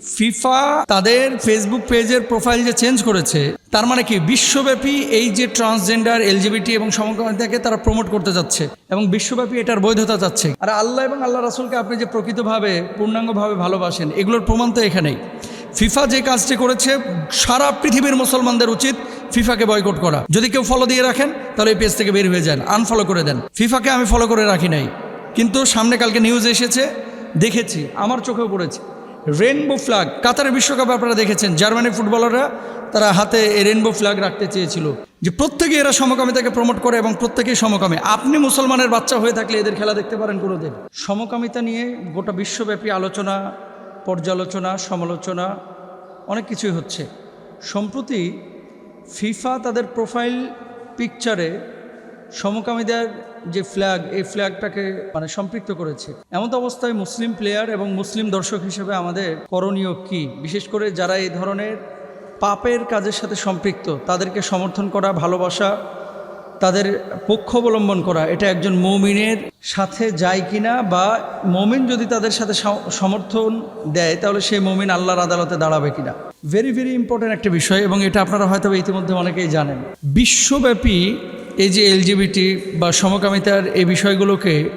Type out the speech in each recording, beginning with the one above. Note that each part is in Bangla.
ফিফা তাদের ফেসবুক পেজের প্রোফাইল যে চেঞ্জ করেছে, তার মানে কি? বিশ্বব্যাপী এই যে ট্রান্সজেন্ডার এলজিবিটি এবং সমকামিতাকে তারা প্রমোট করতে যাচ্ছে এবং বিশ্বব্যাপী এটার বৈধতা চাচ্ছে আর আল্লাহ এবং আল্লাহ রাসুলকে আপনি যে প্রকৃতভাবে, পূর্ণাঙ্গভাবে ভালোবাসেন, এগুলোর প্রমাণ তো এখানেই। ফিফা যে কাজটি করেছে, সারা পৃথিবীর মুসলমানদের উচিত ফিফাকে বয়কট করা। যদি কেউ ফলো দিয়ে রাখেন, তাহলে এই পেজ থেকে বের হয়ে যান আনফলো করে দেন। ফিফাকে আমি ফলো করে রাখি নাই। কিন্তু সামনে কালকে নিউজ এসেছে, দেখেছি, আমার চোখেও পড়েছে। রেনবো ফ্ল্যাগ কাতারের বিশ্বকাপে আপনারা দেখেছেন। জার্মানির ফুটবলাররা তারা হাতে এই রেনবো ফ্ল্যাগ রাখতে চেয়েছিল। যে প্রত্যেকে এরা সমকামিতাকে প্রমোট করে এবং প্রত্যেকেই সমকামী। আপনি মুসলমানের বাচ্চা হয়ে থাকলে এদের খেলা দেখতে পারেন কোনোদিন। সমকামিতা নিয়ে গোটা বিশ্বব্যাপী আলোচনা, পর্যালোচনা, সমালোচনা, অনেক কিছুই হচ্ছে। সম্প্রতি ফিফা তাদের প্রোফাইল পিকচারে সমকামীদের যে ফ্ল্যাগ এই ফ্ল্যাগটাকে মানে সম্পৃক্ত করেছে। এমত অবস্থায় মুসলিম প্লেয়ার এবং মুসলিম দর্শক হিসেবে আমাদের করণীয় কি? বিশেষ করে যারা এই ধরনের পাপের কাজের সাথে সম্পৃক্ত, তাদেরকে সমর্থন করা, ভালোবাসা, তাদের পক্ষ অবলম্বন করা, এটা একজন মৌমিনের সাথে যায় কিনা বা মমিন যদি তাদের সাথে সমর্থন দেয়, তাহলে সেই মমিন আল্লাহর আদালতে দাঁড়াবে কিনা? ভেরি ভেরি ইম্পর্ট্যান্ট একটা বিষয় এবং এটা আপনারা হয়তো ইতিমধ্যে অনেকেই জানেন। বিশ্বব্যাপী এই যে এলজিবিটি বা সমকামিতার এই বিষয়গুলোকে,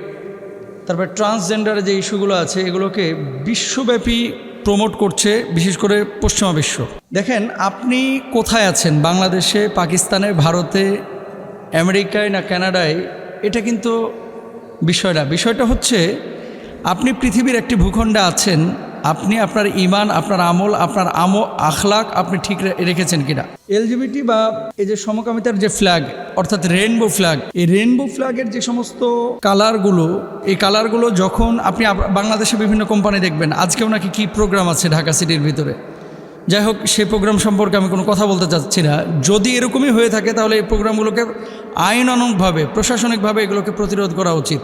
তারপর ট্রান্সজেন্ডারের যে ইস্যুগুলো আছে, এগুলোকে বিশ্বব্যাপী প্রমোট করছে, বিশেষ করে পশ্চিমা বিশ্ব। দেখেন, আপনি কোথায় আছেন? বাংলাদেশে, পাকিস্তানে, ভারতে, আমেরিকায় না কানাডায়? এটা কিন্তু বিষয় না। বিষয়টা হচ্ছে, আপনি পৃথিবীর একটি ভূখণ্ডে আছেন আপনি আপনার ইমান আপনার আমল, আপনার আমো, আখলাক আপনি ঠিক রেখেছেন কিনা? এলজিবিটি বা এই যে সমকামিতার যে ফ্ল্যাগ অর্থাৎ রেনবো ফ্ল্যাগ এই রেনবো ফ্ল্যাগের যে সমস্ত কালারগুলো এই কালারগুলো যখন আপনি বাংলাদেশে বিভিন্ন কোম্পানি দেখবেন, আজকেও নাকি কি প্রোগ্রাম আছে ঢাকা সিটির ভিতরে? যাই হোক, সেই প্রোগ্রাম সম্পর্কে আমি কোনো কথা বলতে চাচ্ছি না। যদি এরকমই হয়ে থাকে, তাহলে এই প্রোগ্রামগুলোকে আইনানুগভাবে, প্রশাসনিকভাবে এগুলোকে প্রতিরোধ করা উচিত।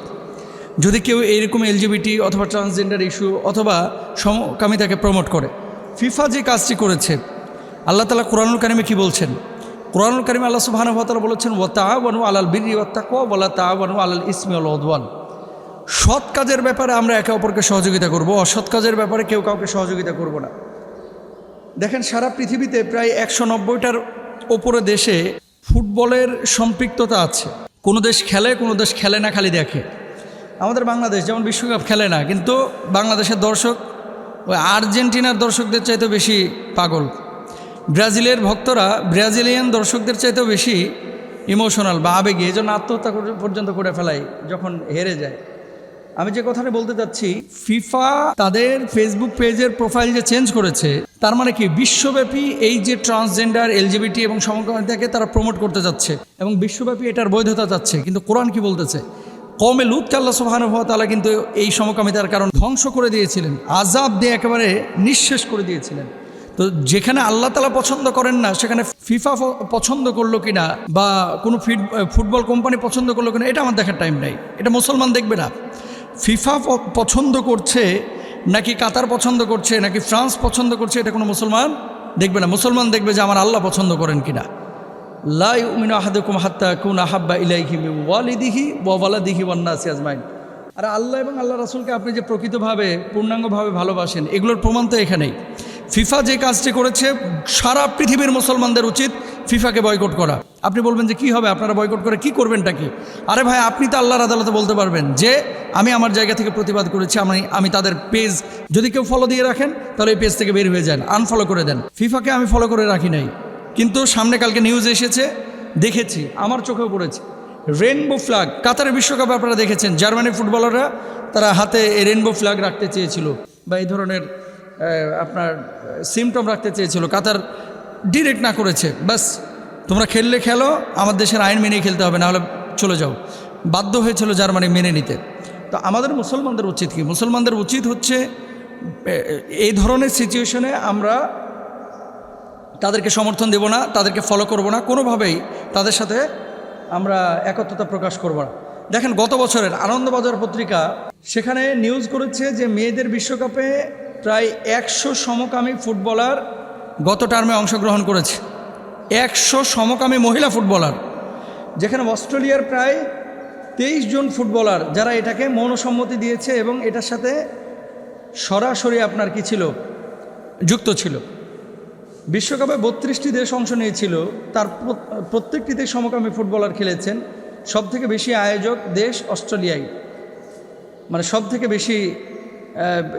যদি কেউ এইরকম এলজিবিটি অথবা ট্রান্সজেন্ডার ইস্যু অথবা সমকামিতাকে প্রমোট করে ফিফা যে কাজটি করেছে, আল্লাহ তালা কোরআনুল কারিমে কি বলছেন? কোরআনুল কারিমে আল্লাহ সুবাহানুভাতালা বলেছেন ও তাওয়ানু আলাল বিরি ওয়াত্তাকুয়া ওয়ালা তাওয়ানু আলাল ইসমি আল ওদওয়ান সৎ কাজের ব্যাপারে আমরা একে অপরকে সহযোগিতা করব, অসৎ কাজের ব্যাপারে কেউ কাউকে সহযোগিতা করব না। দেখেন, সারা পৃথিবীতে প্রায় একশো নব্বইটার ওপরে দেশে ফুটবলের সম্পৃক্ততা আছে। কোনো দেশ খেলে, কোনো দেশ খেলে না, খালি দেখে। আমাদের বাংলাদেশ যেমন বিশ্বকাপ খেলে না, কিন্তু বাংলাদেশের দর্শক ওই আর্জেন্টিনার দর্শকদের চাইতেও বেশি পাগল। ব্রাজিলের ভক্তরা ব্রাজিলিয়ান দর্শকদের চাইতেও বেশি ইমোশনাল বা আবেগে এই জন্য আত্মহত্যা পর্যন্ত করে ফেলাই, যখন হেরে যায়। আমি যে কথাটা বলতে চাচ্ছি, ফিফা তাদের ফেসবুক পেজের প্রোফাইল যে চেঞ্জ করেছে, তার মানে কি? বিশ্বব্যাপী এই যে ট্রান্সজেন্ডার এলজিবিটি এবং সমকামিতাকে তারা প্রমোট করতে যাচ্ছে এবং বিশ্বব্যাপী এটার বৈধতা চাচ্ছে। কিন্তু কোরআন কি বলতেছে? কমে লুৎকে আল্লাহ সুবহানাহু তালা কিন্তু এই সমকামিতার কারণ ধ্বংস করে দিয়েছিলেন আজাব দিয়ে একেবারে নিঃশেষ করে দিয়েছিলেন। তো যেখানে আল্লাহ তালা পছন্দ করেন না, সেখানে ফিফা পছন্দ করল কিনা বা কোনো ফিট ফুটবল কোম্পানি পছন্দ করল কিনা, এটা আমার দেখার টাইম নাই। এটা মুসলমান দেখবে না। ফিফা পছন্দ করছে, নাকি কাতার পছন্দ করছে, নাকি ফ্রান্স পছন্দ করছে, এটা কোনো মুসলমান দেখবে না। মুসলমান দেখবে যে আমার আল্লাহ পছন্দ করেন কিনা। লাই উমিন আহাদুকুম হাত্তা কুন আহাব্বা ইলাইহি ওয়ালিদিহি ওয়া ওয়ালাদিহি ওয়ান নাসি আজমাইন আর আল্লাহ এবং আল্লাহ রাসুলকে আপনি যে প্রকৃতভাবে, পূর্ণাঙ্গভাবে ভালোবাসেন, এগুলোর প্রমাণ তো এখানেই ফিফা যে কাজটি করেছে, সারা পৃথিবীর মুসলমানদের উচিত ফিফাকে বয়কট করা। আপনি বলবেন যে কি হবে, আপনারা বয়কট করে কি করবেনটা কি? আরে ভাই, আপনি তো আল্লাহর আদালতে বলতে পারবেন যে, আমি আমার জায়গা থেকে প্রতিবাদ করেছি, আমি আমি তাদের পেজ যদি কেউ ফলো দিয়ে রাখেন, তাহলে এই পেজ থেকে বের হয়ে যান আনফলো করে দেন। ফিফাকে আমি ফলো করে রাখি নাই। কিন্তু সামনে কালকে নিউজ এসেছে, দেখেছি, আমার চোখেও পড়েছে। রেনবো ফ্ল্যাগ কাতারের বিশ্বকাপে আপনারা দেখেছেন জার্মানির ফুটবলাররা তারা হাতে এই রেনবো ফ্ল্যাগ রাখতে চেয়েছিল বা এই ধরনের আপনার সিমটম রাখতে চেয়েছিল কাতার ডিরেক্ট না করেছে। বাস, তোমরা খেললে খেলো, আমার দেশের আইন মেনেই খেলতে হবে, নাহলে চলে যাও। বাধ্য হয়েছিল জার্মানি মেনে নিতে। তো আমাদের মুসলমানদের উচিত কি? মুসলমানদের উচিত হচ্ছে এই ধরনের সিচুয়েশনে আমরা তাদেরকে সমর্থন দেব না, তাদেরকে ফলো করব না, কোনোভাবেই তাদের সাথে আমরা একত্রতা প্রকাশ করব না। দেখেন গত বছরের আনন্দবাজার পত্রিকা, সেখানে নিউজ করেছে যে মেয়েদের বিশ্বকাপে প্রায় একশো সমকামী ফুটবলার গত টার্মে অংশগ্রহণ করেছে। একশো সমকামী মহিলা ফুটবলার, যেখানে অস্ট্রেলিয়ার প্রায় তেইশ জন ফুটবলার, যারা এটাকে মৌনসম্মতি দিয়েছে এবং এটার সাথে সরাসরি আপনার কি ছিল? যুক্ত ছিল। বিশ্বকাপে বত্রিশটি দেশ অংশ নিয়েছিল। তার প্র- প্রত্যেকটি দেশ সমকামী ফুটবলার খেলেছেন। সব থেকে বেশি আয়োজক দেশ অস্ট্রেলিয়াই। মানে সব থেকে বেশি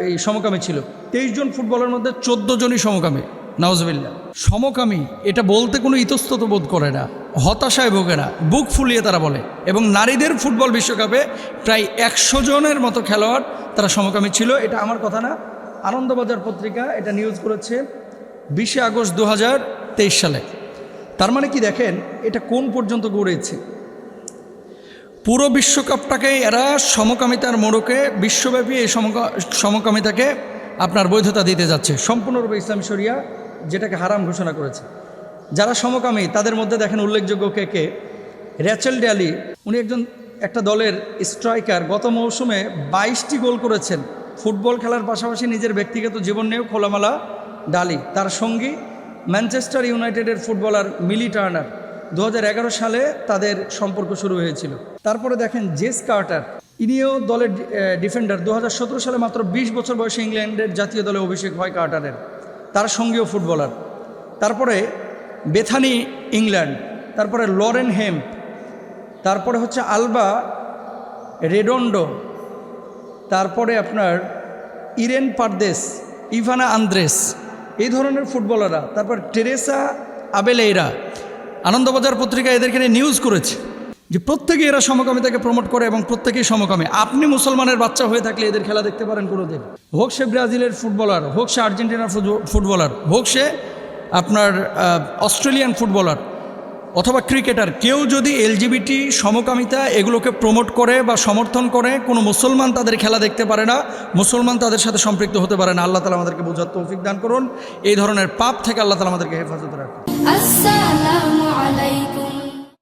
এই সমকামী ছিল। তেইশ জন ফুটবলের মধ্যে চোদ্দ জনই সমকামী নওয়াজবিল্লা সমকামী, এটা বলতে কোনো ইতস্তত বোধ করে না। হতাশায় ভোগে না বুক ফুলিয়ে তারা বলে। এবং নারীদের ফুটবল বিশ্বকাপে প্রায় একশো জনের মতো খেলোয়াড় তারা সমকামী ছিল। এটা আমার কথা না। আনন্দবাজার পত্রিকা এটা নিউজ করেছে। বিশে আগস্ট দু হাজার তেইশ সালে। তার মানে কি দেখেন, এটা কোন পর্যন্ত গড়েছে? পুরো বিশ্বকাপটাকে এরা সমকামিতার মোড়কে, বিশ্বব্যাপী এই সমকা- সমকামিতাকে আপনার বৈধতা দিতে যাচ্ছে। সম্পূর্ণরূপে ইসলাম শরিয়া যেটাকে হারাম ঘোষণা করেছে। যারা সমকামী, তাদের মধ্যে দেখেন উল্লেখযোগ্য কে কে? র্যাচেল ড্যালি, উনি একজন, একটা দলের স্ট্রাইকার, গত মৌসুমে বাইশটি গোল করেছেন। ফুটবল খেলার পাশাপাশি নিজের ব্যক্তিগত জীবন নিয়েও খোলামেলা ডালি। তার সঙ্গী ম্যানচেস্টার ইউনাইটেডের ফুটবলার মিলি টার্নার। দু হাজার এগারো সালে তাদের সম্পর্ক শুরু হয়েছিল। তারপরে দেখেন জেস কার্টার। ইনিও দলের ডিফেন্ডার। দু হাজার সতেরো সালে মাত্র ২০ বছর বয়সে ইংল্যান্ডের জাতীয় দলে অভিষেক হয় কার্টারের। তার সঙ্গেও ফুটবলার। তারপরে বেথানি ইংল্যান্ড। তারপরে লরেন হেম। তারপরে হচ্ছে আলবা রেডন্ডো। তারপরে আপনার ইরেন পারদেস, ইভানা আন্দ্রেস। এই ধরনের ফুটবলাররা, তারপর টেরেসা আবেলেইরা, আনন্দবাজার পত্রিকা এদেরকে নিয়ে নিউজ করেছে যে প্রত্যেকে এরা সমকামিতাকে প্রমোট করে এবং প্রত্যেকেই সমকামী। আপনি মুসলমানের বাচ্চা হয়ে থাকলে এদের খেলা দেখতে পারেন কোনোদিন। হোক সে ব্রাজিলের ফুটবলার, হোক সে আর্জেন্টিনার ফুটবলার, হোক সে আপনার অস্ট্রেলিয়ান ফুটবলার অথবা ক্রিকেটার, কেউ যদি এলজিবিটি সমকামিতা এগুলোকে প্রমোট করে বা সমর্থন করে, কোনো মুসলমান তাদের খেলা দেখতে পারে না, মুসলমান তাদের সাথে সম্পৃক্ত হতে পারে না। আল্লাহ তালা আমাদেরকে বোঝার তৌফিক দান করুন। এই ধরনের পাপ থেকে আল্লাহ তালা আমাদেরকে হেফাজত রাখুন।